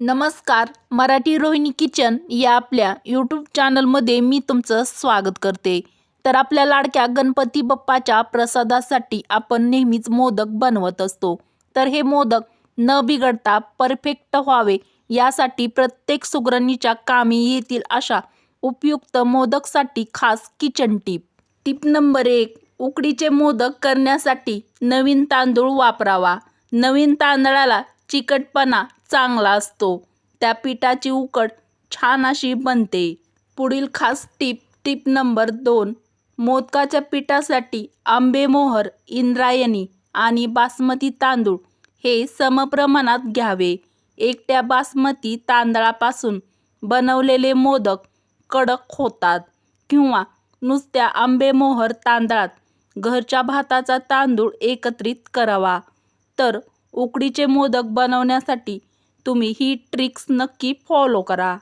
नमस्कार मराठी रोहिणी किचन या आपल्या यूट्यूब चॅनलमध्ये मी तुमचं स्वागत करते. तर आपल्या लाडक्या गणपती बाप्पाच्या प्रसादासाठी आपण नेहमीच मोदक बनवत असतो. तर हे मोदक न बिघडता परफेक्ट व्हावे यासाठी प्रत्येक सुगरणीच्या कामी येतील अशा उपयुक्त मोदकसाठी खास किचन टीप. टीप नंबर एक उकडीचे मोदक करण्यासाठी नवीन तांदूळ वापरावा. नवीन तांदळाला चिकटपणा चांगला असतो. त्या पिठाची उकड छान अशी बनते. पुढील खास टीप टीप नंबर दोन. मोदकाच्या पिठासाठी आंबेमोहर इंद्रायणी आणि बासमती तांदूळ हे समप्रमाणात घ्यावे. एकट्या बासमती तांदळापासून बनवलेले मोदक कडक होतात किंवा नुसत्या आंबेमोहर तांदळात घरच्या भाताचा तांदूळ एकत्रित करावा. तर उकडीचे मोदक बनवण्यासाठी तुम्ही ही ट्रिक्स नक्की फॉलो करा.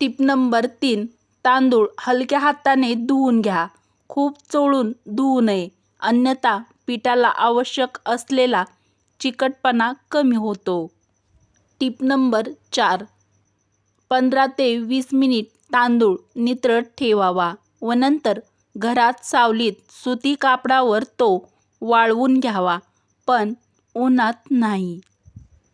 टिप नंबर तीन तांदूळ हलक्या हाताने धुवून घ्या. खूप चोळून धुवू नये. अन्यथा पिठाला आवश्यक असलेला चिकटपणा कमी होतो. टिप नंबर चार पंधरा ते वीस मिनिट तांदूळ नितळत ठेवावा व नंतर घरात सावलीत सुती कापडावर तो वाळवून घ्यावा. पण उन्हात नाही.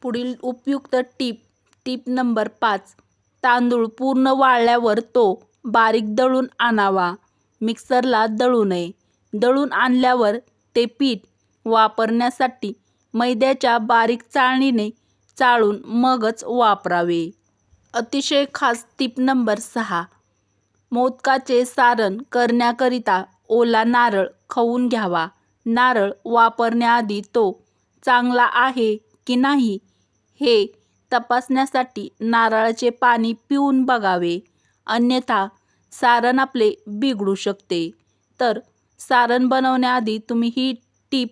पुढील उपयुक्त टीप टीप नंबर पाच तांदूळ पूर्ण वाळल्यावर तो बारीक दळून आणावा. मिक्सरला दळू नये. दळून आणल्यावर ते पीठ वापरण्यासाठी मैद्याच्या बारीक चाळणीने चाळून मगच वापरावे. अतिशय खास टीप नंबर सहा मोदकाचे सारण करण्याकरिता ओला नारळ खवून घ्यावा. नारळ वापरण्याआधी तो चांगला आहे की नाही हे तपासण्यासाठी नारळाचे पाणी पिऊन बघावे. अन्यथा सारण आपले बिघडू शकते. तर सारण बनवण्याआधी तुम्ही ही टीप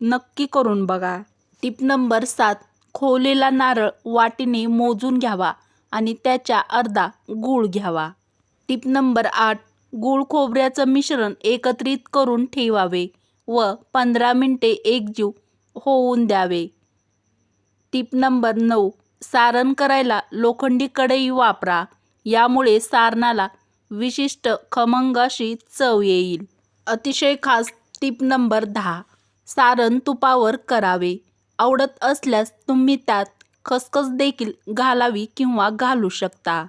नक्की करून बघा. टीप नंबर सात खोवलेला नारळ वाटीने मोजून घ्यावा आणि त्याच्या अर्धा गूळ घ्यावा. टीप नंबर आठ गूळ खोबऱ्याचं मिश्रण एकत्रित करून ठेवावे व पंधरा मिनटे एकजीव होऊन द्यावे. टीप नंबर नऊ सारण करायला लोखंडी कढई वापरा. यामुळे सारणाला विशिष्ट खमंग अशी चव येईल. अतिशय खास टीप नंबर दहा सारण तुपावर करावे. आवडत असल्यास तुम्ही त्यात खसखस देखील घालावी किंवा घालू शकता.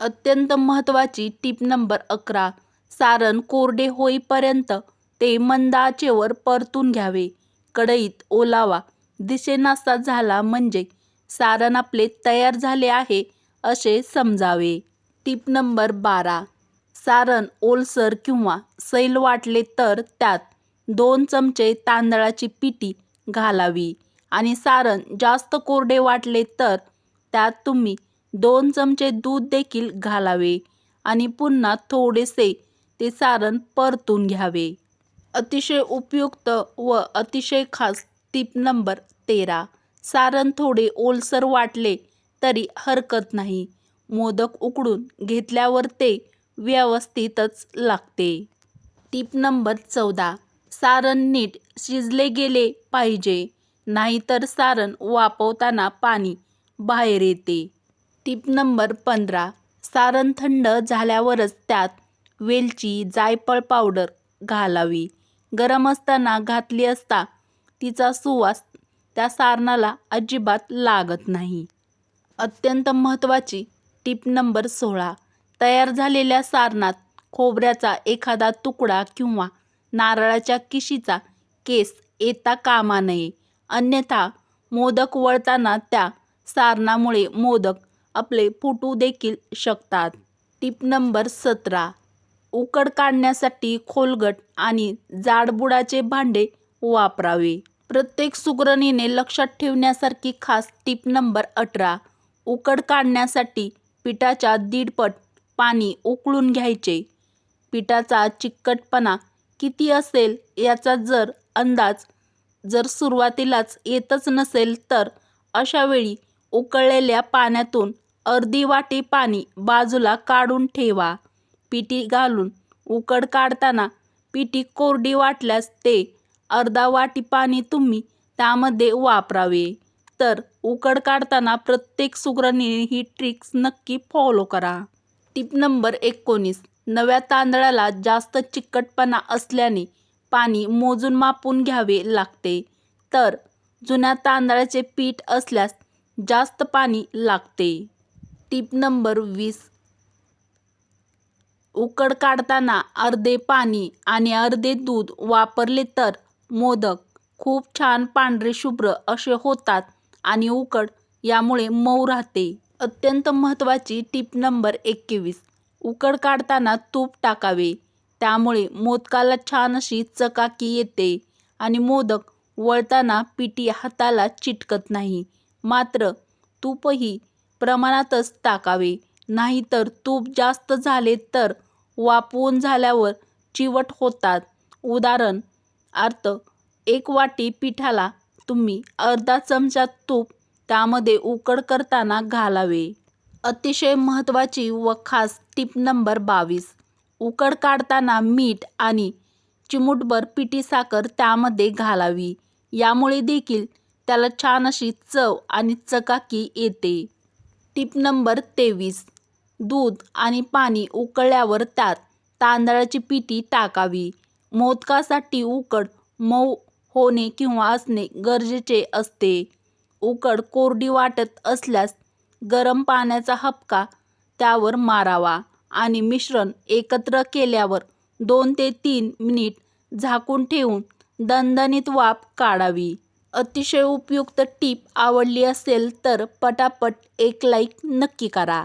अत्यंत महत्त्वाची टीप नंबर अकरा सारण कोरडे होईपर्यंत ते मंद आचेवर परतून घ्यावे. कढईत ओलावा दिसेनासा झाला म्हणजे सारण आपले तयार झाले आहे असे समजावे. टीप नंबर बारा. सारण ओलसर किंवा सैल वाटले तर त्यात दोन चमचे तांदळाची पिठी घालावी आणि सारण जास्त कोरडे वाटले तर त्यात तुम्ही दोन चमचे दूध देखील घालावे आणि पुन्हा थोडेसे ते सारण परतून घ्यावे. अतिशय उपयुक्त व अतिशय खास टीप नंबर तेरा. सारण थोडे ओलसर वाटले तरी हरकत नाही. मोदक उकडून घेतल्यावर ते व्यवस्थितच लागते. टीप नंबर चौदा. सारण नीट शिजले गेले पाहिजे नाहीतर सारण वापवताना पाणी बाहेर येते. टीप नंबर पंधरा. सारण थंड झाल्यावरच त्यात वेलची जायफळ पावडर घालावी. गरम असताना घातली असता तिचा सुवास त्या सारणाला अजिबात लागत नाही. अत्यंत महत्त्वाची टीप नंबर सोळा. तयार झालेल्या सारणात खोबऱ्याचा एखादा तुकडा किंवा नारळाच्या किशीचा केस येता कामा नये. अन्यथा मोदक वळताना त्या सारणामुळे मोदक आपले फुटू देखील शकतात. टीप नंबर सतरा. उकड काढण्यासाठी खोलगट आणि जाडबुडाचे भांडे वापरावे. प्रत्येक सुगरणीने लक्षात ठेवण्यासारखी खास टीप नंबर अठरा. उकड काढण्यासाठी पिठाच्या दीडपट पाणी उकळून घ्यायचे. पिठाचा चिकटपणा किती असेल याचा जर अंदाज जर सुरुवातीलाच येतच नसेल तर अशावेळी उकळलेल्या पाण्यातून अर्धी वाटी पाणी बाजूला काढून ठेवा. पिठी घालून उकड काढताना पिठी कोरडी वाटल्यास ते अर्धा वाटी पाणी तुम्ही त्यामध्ये वापरावे. तर उकड काढताना प्रत्येक सुगरणीने ही ट्रिक्स नक्की फॉलो करा. टिप नंबर एकोणीस. नव्या तांदळाला जास्त चिकटपणा असल्याने पाणी मोजून मापून घ्यावे लागते. तर जुन्या तांदळाचे पीठ असल्यास जास्त पाणी लागते. टिप नंबर वीस. उकड काढताना अर्धे पाणी आणि अर्धे दूध वापरले तर मोदक खूप छान पांढरे शुभ्र असे होतात आणि उकड यामुळे मऊ राहते. अत्यंत महत्त्वाची टीप नंबर एकवीस. उकड काढताना तूप टाकावे. त्यामुळे मोदकाला छान अशी चकाकी येते आणि मोदक वळताना पिठी हाताला चिटकत नाही. मात्र तूपही प्रमाणातच टाकावे. नाहीतर तूप जास्त झाले तर वापवून झाल्यावर चिवट होतात. उदाहरण अर्थ एक वाटी पिठाला तुम्ही अर्धा चमचा तूप त्यामध्ये उकड करताना घालावे. अतिशय महत्त्वाची व खास टीप नंबर बावीस. उकड काढताना मीठ आणि चिमूटभर पिठी साखर त्यामध्ये घालावी. यामुळे देखील त्याला छान अशी चव आणि चकाकी येते. टीप नंबर तेवीस. दूध आणि पाणी उकळल्यावर त्यात तांदळाची पिठी टाकावी. मोदकासाठी उकड मऊ होणे किंवा असणे गरजेचे असते. उकड कोरडी वाटत असल्यास गरम पाण्याचा हपका त्यावर मारावा आणि मिश्रण एकत्र केल्यावर दोन ते तीन मिनिट झाकून ठेवून दणदणीत वाफ काढावी. अतिशय उपयुक्त टीप आवडली असेल तर पटापट एक लाईक नक्की करा.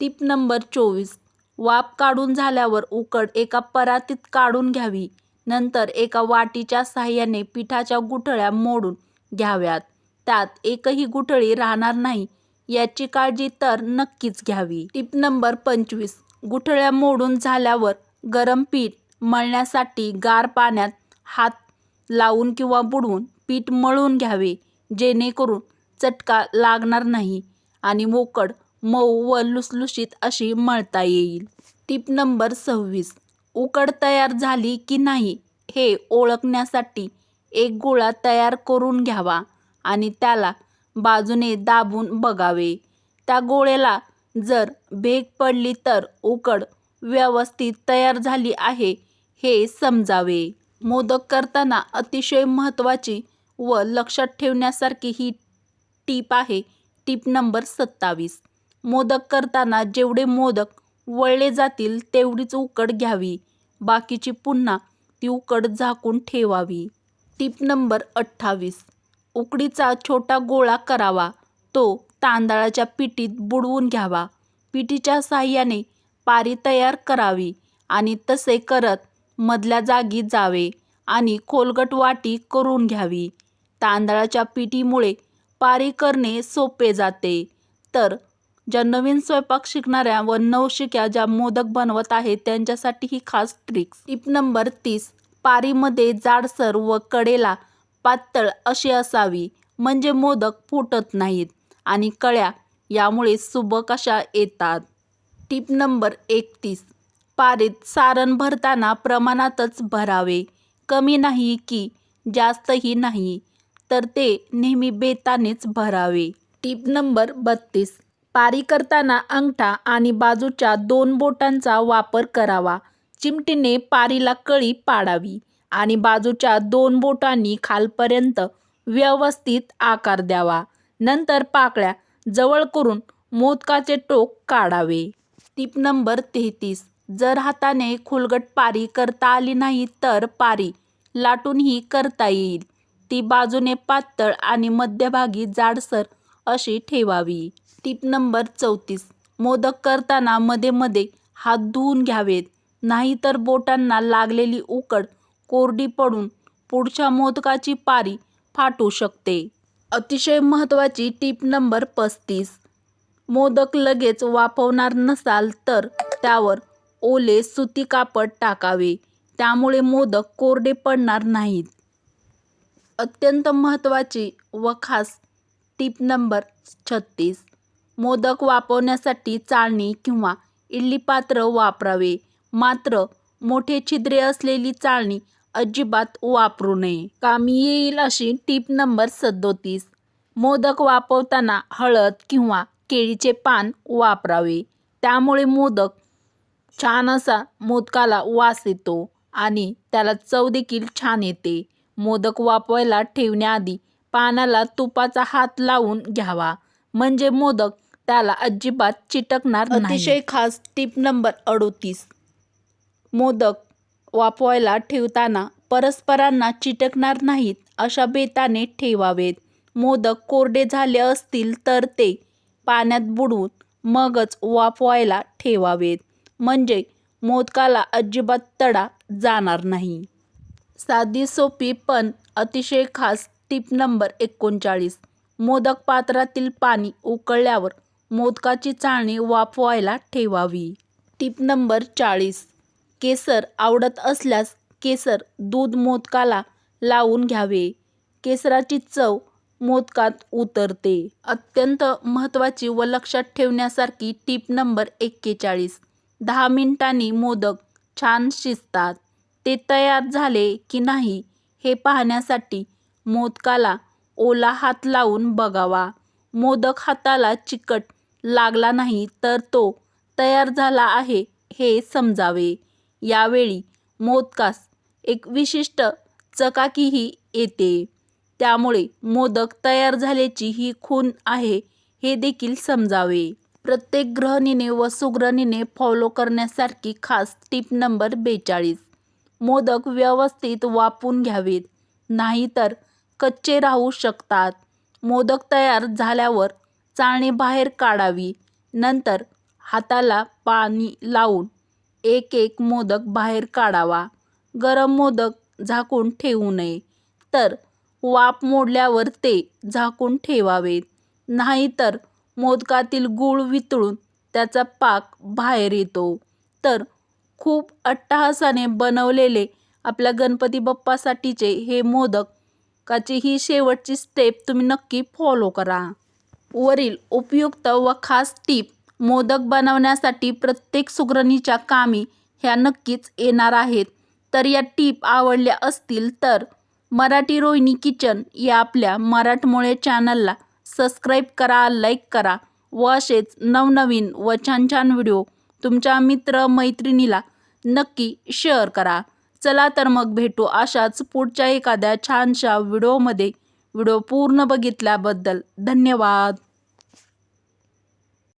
टीप नंबर चोवीस. वाफ काढून झाल्यावर उकड एका परातीत काढून घ्यावी. नंतर एका वाटीच्या साह्याने पिठाच्या गुठळ्या मोडून घ्याव्यात. त्यात एकही गुठळी राहणार नाही याची काळजी तर नक्कीच घ्यावी. टीप नंबर पंचवीस. गुठळ्या मोडून झाल्यावर गरम पीठ मळण्यासाठी गार पाण्यात हात लावून किंवा बुडवून पीठ मळून घ्यावे जेणेकरून चटका लागणार नाही आणि मोकड मऊ व लुसलुशीत अशी मळता येईल. टीप नंबर सव्वीस. उकड तयार झाली की नाही हे ओळखण्यासाठी एक गोळा तयार करून घ्यावा आणि त्याला बाजूने दाबून बघावे. त्या गोळ्याला जर भेग पडली तर उकड व्यवस्थित तयार झाली आहे हे समजावे. मोदक करताना अतिशय महत्त्वाची व लक्षात ठेवण्यासारखी ही टीप आहे. टीप नंबर सत्तावीस. मोदक करताना जेवढे मोदक वळले जातील तेवढीच उकड घ्यावी. बाकीची पुन्हा ती उकड झाकून ठेवावी. टीप नंबर अठ्ठावीस. उकडीचा छोटा गोळा करावा. तो तांदळाच्या पिठीत बुडवून घ्यावा. पिठीच्या साह्याने पारी तयार करावी आणि तसे करत मधल्या जागी जावे आणि खोलगट वाटी करून घ्यावी. तांदळाच्या पिठीमुळे पारी करणे सोपे जाते. तर ज्या नवीन स्वयंपाक शिकणाऱ्या व नवशिक्या ज्या मोदक बनवत आहेत त्यांच्यासाठी ही खास ट्रिक्स टिप नंबर तीस पारीमध्ये जाडसर व कडेला पातळ अशी असावी म्हणजे मोदक फुटत नाहीत आणि कळ्या यामुळे सुबक अशा येतात? टिप नंबर एकतीस पारीत सारण भरताना प्रमाणातच भरावे. कमी नाही की जास्तही नाही तर ते नेहमी बेतानेच भरावे. टीप नंबर बत्तीस पारी करताना अंगठा आणि बाजूच्या दोन बोटांचा वापर करावा. चिमटीने पारीला कळी पाडावी आणि बाजूच्या दोन बोटांनी खालपर्यंत व्यवस्थित आकार द्यावा. नंतर पाकळ्या जवळ करून मोदकाचे टोक काढावे. टीप नंबर तेहतीस. जर हाताने खुलगट पारी करता आली नाही तर पारी लाटूनही करता येईल. ती बाजूने पातळ आणि मध्यभागी जाडसर अशी ठेवावी. टीप नंबर चौतीस. मोदक करताना मध्ये मध्ये हात धुवून घ्यावेत. नाहीतर बोटांना लागलेली उकड कोरडी पडून पुढच्या मोदकाची पारी फाटू शकते. अतिशय महत्त्वाची टीप नंबर पस्तीस. मोदक लगेच वाफवणार नसाल तर त्यावर ओले सुती कापड टाकावे. त्यामुळे मोदक कोरडे पडणार नाहीत. अत्यंत महत्त्वाची व खास टीप नंबर छत्तीस. मोदक वापरण्यासाठी चाळणी किंवा इडली पात्र वापरावे. मात्र मोठे छिद्रे असलेली चाळणी अजिबात वापरू नये. कामी येईल अशी टीप नंबर सदोतीस. मोदक वापरताना हळद किंवा केळीचे पान वापरावे. त्यामुळे मोदक छान असा मोदकाला वास येतो आणि त्याला चव देखील छान येते. मोदक वापरायला ठेवण्याआधी पानाला तुपाचा हात लावून घ्यावा. म्हणजे मोदक त्याला अजिबात चिटकणार अतिशय खास टीप नंबर अडोतीस. मोदक वापवायला ठेवताना परस्परांना चिटकणार नाहीत अशा बेताने ठेवावेत. मोदक कोरडे झाले असतील तर ते पाण्यात बुडवून मगच वाफवायला ठेवावेत. म्हणजे मोदकाला अजिबात तडा जाणार नाही. साधी सोपी पण अतिशय खास टीप नंबर एकोणचाळीस. मोदक पात्रातील पाणी उकळल्यावर मोदकाची चाळणी वाफवायला ठेवावी. टीप नंबर चाळीस. केसर आवडत असल्यास केसर दूध मोदकाला लावून घ्यावे. केसराची चव मोदकात उतरते. अत्यंत महत्त्वाची व लक्षात ठेवण्यासारखी टीप नंबर एक्केचाळीस. दहा मिनिटांनी मोदक छान शिजतात. ते तयार झाले की नाही हे पाहण्यासाठी मोदकाला ओला हात लावून बघावा. मोदक हाताला चिकट लागला नाही तर तो तयार झाला आहे हे समजावे. यावेळी मोदकास एक विशिष्ट चकाकीही येते. त्यामुळे मोदक तयार झाल्याची ही खूण आहे हे देखील समजावे. प्रत्येक ग्रहणीने व सुग्रणीने फॉलो करण्यासारखी खास टीप नंबर बेचाळीस. मोदक व्यवस्थित वापून घ्यावेत नाहीतर कच्चे राहू शकतात. मोदक तयार झाल्यावर चाळणी बाहेर काढावी. नंतर हाताला पाणी लावून एक एक मोदक बाहेर काढावा. गरम मोदक झाकून ठेवू नये. तर वाफ मोडल्यावर ते झाकून ठेवावेत. नाहीतर मोदकातील गूळ वितळून त्याचा पाक बाहेर येतो. तर खूप अट्टहासाने बनवलेले आपल्या गणपती बाप्पासाठीचे हे मोदक काची ही शेवटची स्टेप तुम्ही नक्की फॉलो करा. वरील उपयुक्त व खास टीप मोदक बनवण्यासाठी प्रत्येक सुगरणीच्या कामी ह्या नक्कीच येणार आहेत. तर या टीप आवडल्या असतील तर मराठी रोहिणी किचन या आपल्या मराठमोळे चॅनलला सबस्क्राईब करा लाईक करा व असेच नवनवीन व छान छान व्हिडिओ तुमच्या मित्र मैत्रिणीला नक्की शेअर करा. चला तर मग भेटू अशाच पुढच्या एखाद्या छानशा व्हिडिओमध्ये. व्हिडिओ पूर्ण बघितल्याबद्दल धन्यवाद.